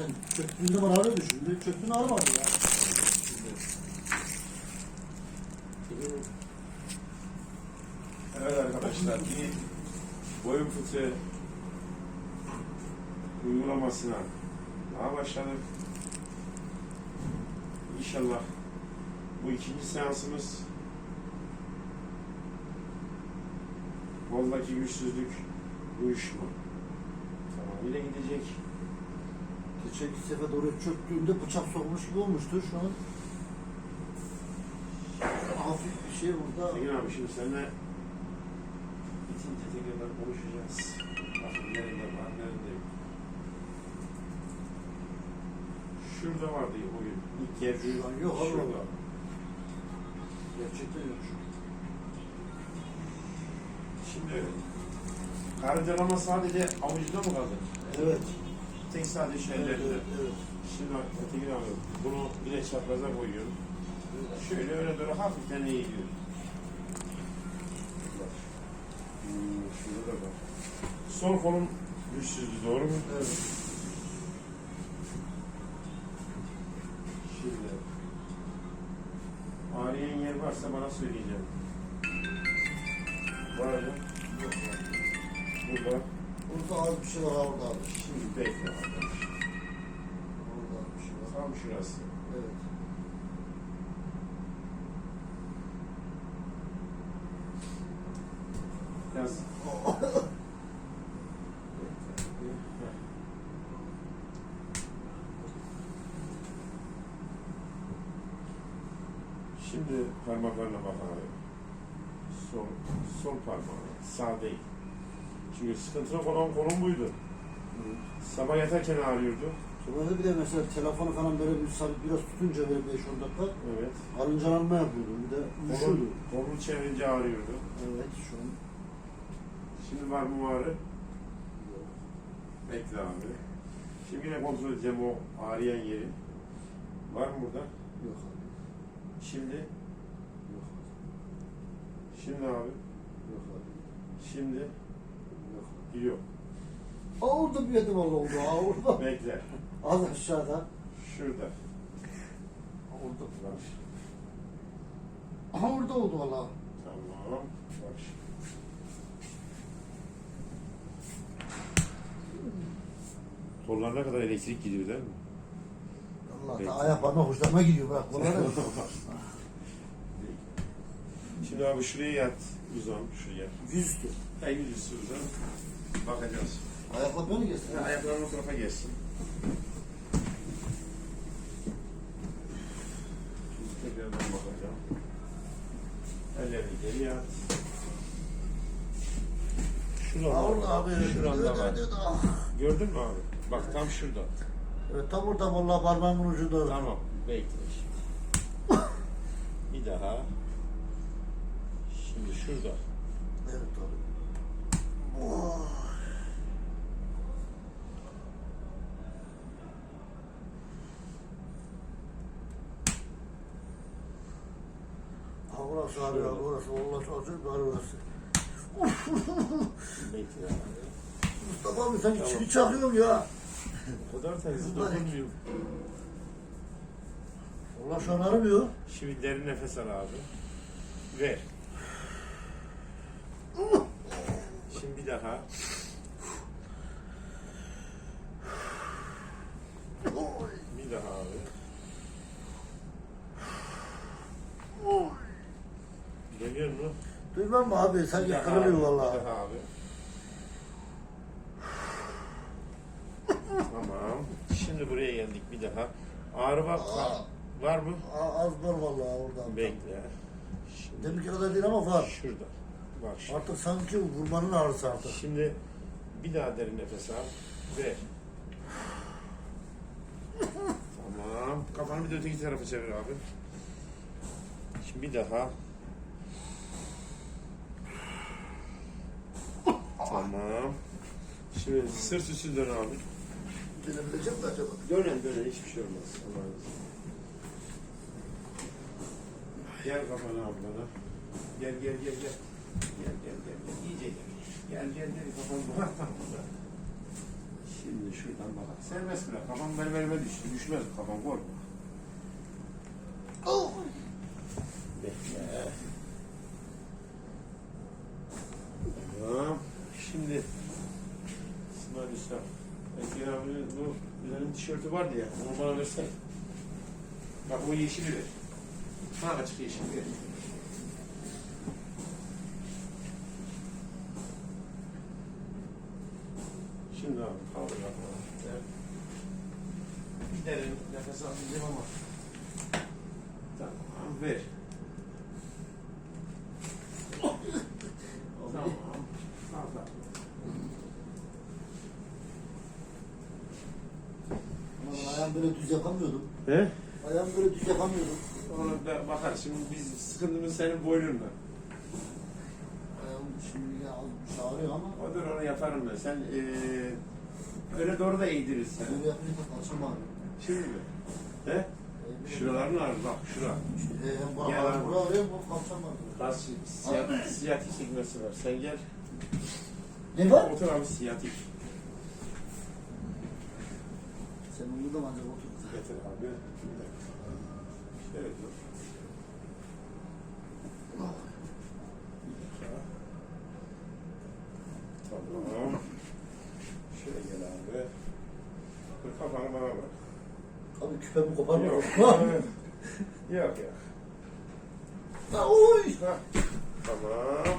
sen çöktüğün zaman ağrıyor şimdi. Çöktüğün ağrımadı ya. Evet arkadaşlar, bir boyun fıtığı uygulamasına daha başladık. İnşallah bu ikinci seansımız koldaki güçsüzlük, uyuşma tamamıyla gidecek. Geçen sefer doğru çöktüğünde bıçak sokmuş gibi olmuştu şu an. Hafif bir şey burada. Tekin abi şimdi seninle bitince tekrardan konuşacağız. Bakın nerede var, nerede yok. Şurada vardı o gün. İlk yer Şu an yok, Allah şurada. Gerçekten yok şu an. Şimdi karıncalama sadece avucuda mı kaldı? Evet. Tek sadece Evet, ellerinde. evet, evet. Şimdi Tekin abi bunu yine çapraza koyuyorum. Şöyle öne doğru hafiften eğiliyorum. Bak. Hmm, şurada da bak. Sol kolum güçsüzdü doğru mu? Evet. Şimdi ağrıyan yer varsa bana söyleyeceğim. Var mı? Yok. Burada. Burada az bir şey var orada abi. Şimdi bekle arkadaş. Orada az bir şey var. Tam şurası. Evet. Biraz Şimdi parmaklarına bakalım. Sol, sol parmağı, sağ değil. Çünkü sıkıntılı olan kolum buydu. Sabah yatarken ağrıyordu. Sonra bir de mesela telefonu falan böyle bir sar- biraz tutunca böyle 5-10 dakika Evet. karıncalanma yapıyordu. Bir de uyuşuyordu. Kolum, kolunu çevirince ağrıyordu. Evet şu an. Şimdi var mı ağrı? Bekle abi. Şimdi yine kontrol edeceğim o ağrıyan yeri. Var mı burada? Yok abi. Şimdi, Yok abi. şimdi abi, Yok abi. şimdi Yok orada bir yedim oldu. Aa orada. Bekle. Az aşağıda. Şurada. Orada. Bak. Aha orada oldu valla. Tamam. Bak. Kollarına kadar elektrik gidiyor değil mi? Allah da ayak parmak uçlarıma gidiyor bırak bunları. Şimdi abi şuraya yat. Uzan şuraya. Yüzüstü. En yüzüstü uzan. Bakacağız. Ayakla böyle geçsin. Ya, ayakların o tarafa geçsin. Şimdi tekrardan bakacağım. Ellerini geri at. Şurada orada abi. Şuranda var. Gördün mü abi? Bak tam şurada. Evet tam orada valla parmağımın ucunda. Tamam. Bekle şimdi. Bir daha. Şimdi şurada. Evet abi. Oh. Ha burası abi ya burası orası acı var orası. Abi. Mustafa abi sen Tamam. çakıyorsun ya. O kadar hızlı Bunlar- dokunmuyor. Allah şu an aramıyor. Şimdi derin nefes al abi. Ver. Şimdi bir daha. Bir daha abi. Geliyor mu? Mı abi? Sanki daha kırılıyor abi, valla. Bir daha abi. tamam. Şimdi buraya geldik bir daha. Ağrı var, Aa. var mı? Aa, Az var valla orada. Bekle. Şimdi Deminki kadar değil ama var. şurada. Bak şimdi. Artık sanki vurmanın ağrısı artık. Şimdi bir daha derin nefes al. Ver. tamam. Kafanı bir de öteki tarafa çevir abi. Şimdi bir daha. Tamam. Şimdi sırt üstü dön abi. Dönebilecek mi acaba? Dönen dönen hiçbir şey olmaz. Allah'ın izniyle. Gel kafana ablana. Gel gel gel gel. Gel gel gel. gel. İyice gel. Gel gel gel kafanı. Tamam. Şimdi şuradan bak. Serbest bırak. Kafam benim elime düştü. Düşmez kafam korkma. Oh. Bekle. Tamam. Şimdi İsmail Usta. Eski abi bu benim tişörtü vardı ya. Onu bana versen. Bak o yeşili ver. Ha açık yeşil ver. Şimdi abi kaldır yapma. Bir derin nefes almayacağım ama. Tamam ver. Tamam. Aferin. Ama ben ayağım böyle düz yapamıyordum. He? Ayağım böyle düz yapamıyordum. Onu da bakar. Şimdi biz sıkıntımız senin boynunla. Ayağım şimdi ya az ağrıyor ama Odur onu yaparım ben. Sen eee öyle doğru da eğdirirsen. böyle yapınca kalçam ağrıyor. Şimdi mi? He? Ee, Şuraların ağrır bak şura. E, hem bura Gel ağrıyor, abi. bura ağrıyor, bu kalçam ağrıyor. Kas siyat, siyatik çekmesi var. Sen gel. Ne var? Otur abi siyatik. Sen onu da ancak otur. Getir abi. Bir dakika. Şöyle dur. Tamam. Şöyle gel abi. Dur kafanı bana bak. Abi küpemi koparma. Yok. Yok yok. ha, Oy! Ha, Tamam.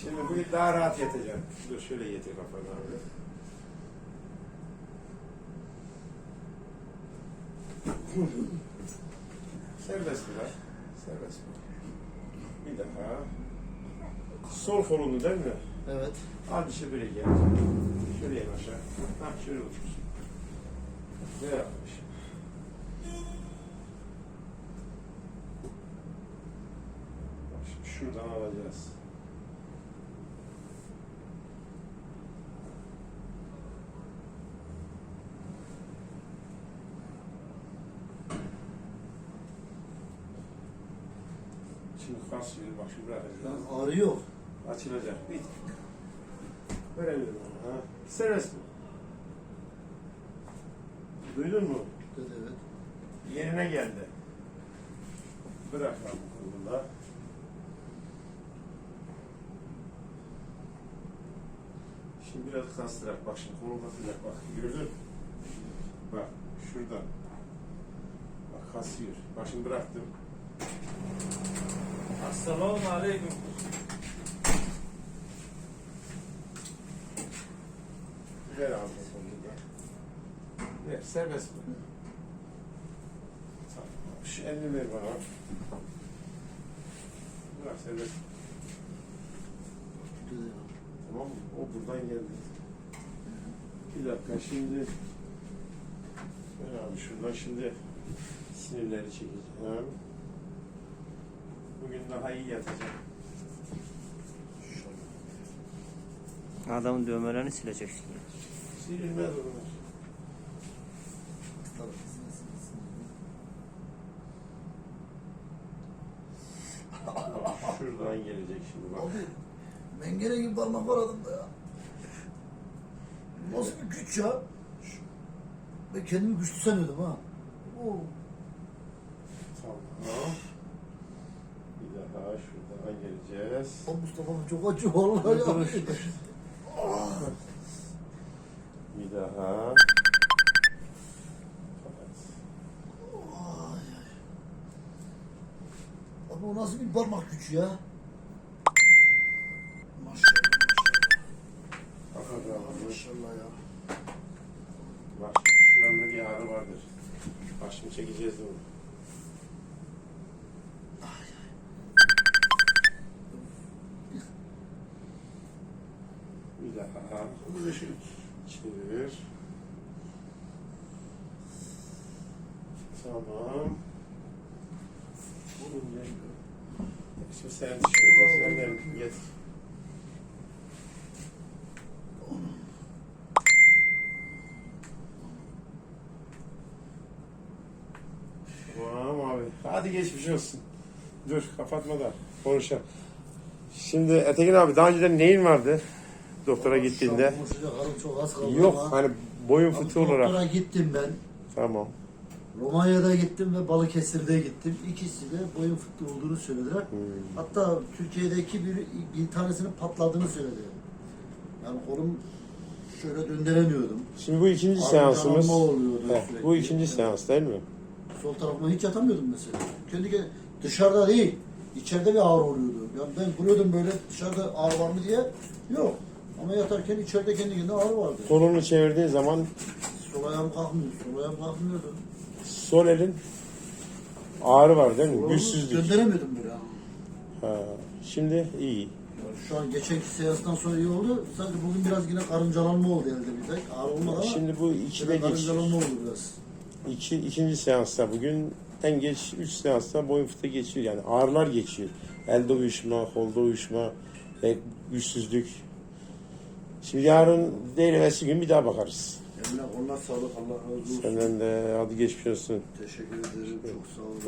Şimdi bugün daha rahat yatacağım. Dur şöyle getir kafanı abi. Serbest bırak. Serbest. Bir daha. Sol kolunu değil mi? Evet. Al bir şey böyle gel. Şöyle in aşağı. Ha şöyle otursun. Ne yapmış? Şimdi şuradan alacağız. Şimdi kas verir bak şimdi bırakacağız. Ben ağrıyor. Açılacak. Bir. Verebilirim onu. Ha. Serbest mi? Duydun mu? Dedi evet. Yerine geldi. Bırak lan bu kolunda. Şimdi biraz kastırak. Bak şimdi kolun kasacak. Bak gördün. Bak şuradan. Bak kasıyor. Bak şimdi bıraktım. Assalamu aleyküm. Ver abi. Ver serbest mi? Tamam. Şu elini ver bana. Bırak serbest. Tamam mı? O buradan geldi. Bir dakika şimdi ben abi şuradan şimdi sinirleri çekeceğim. Bugün daha iyi yatacağım. Adamın dövmelerini sileceksin. Silinmez onlar. Şuradan gelecek şimdi bak. Abi mengene gibi parmak var adamda ya. Nasıl bir güç ya? Ben kendimi güçlü sanıyordum ha. Oo. Tamam. Şuradan geleceğiz. O Mustafa'm çok acı vallahi ya. Bir daha. Evet. Ay, ay. Abi o nasıl bir parmak gücü ya? De şu çevir. Tamam. Oğlum gel. Şimdi sen tişörtü senden getir. Tamam abi. Hadi geçmiş olsun. Dur kapatma da konuşalım. Şimdi Etekin abi daha önceden neyin vardı? Doktora gittiğinde. Şu an konuşacak halim çok az kaldı Yok ama- hani boyun Abi fıtığı olarak. Doktora gittim ben. Tamam. Romanya'da gittim ve Balıkesir'de gittim. İkisi de boyun fıtığı olduğunu söylediler. Hmm. Hatta Türkiye'deki bir, bir tanesinin patladığını söyledi. Yani kolum şöyle döndüremiyordum. Şimdi bu ikinci Ağrı seansımız. yanma oluyordu Heh, sürekli. bu ikinci Evet. seans değil mi? Sol tarafıma hiç yatamıyordum mesela. Kendi kendine- dışarıda değil, içeride bir ağrı oluyordu. Yani ben kuruyordum böyle dışarıda ağrı var mı diye. Yok. Ama yatarken içeride kendi kendine ağrı vardı. Kolunu çevirdiğin zaman Sol ayağım kalkmıyor, sol ayağım kalkmıyordu. sol elin ağrı var değil mi? Kolumu Güçsüzlük. Döndüremiyordum böyle. Ha, şimdi iyi. Yani şu an geçenki seanstan sonra iyi oldu. Sadece bugün biraz yine karıncalanma oldu elde bir tek. Ağrı olmadı ama Şimdi bu ikide yine geçiyor. karıncalanma oldu biraz. İki, ikinci seansta bugün en geç 3 seansta boyun fıtığı geçiyor yani ağrılar geçiyor. Elde uyuşma, kolda uyuşma ve güçsüzlük. Şimdi yarın değil evvelsi gün bir daha bakarız. Emine onlar sağlık Allah razı olsun. Senden de hadi geçmiş olsun. Teşekkür ederim. Çok sağ olun.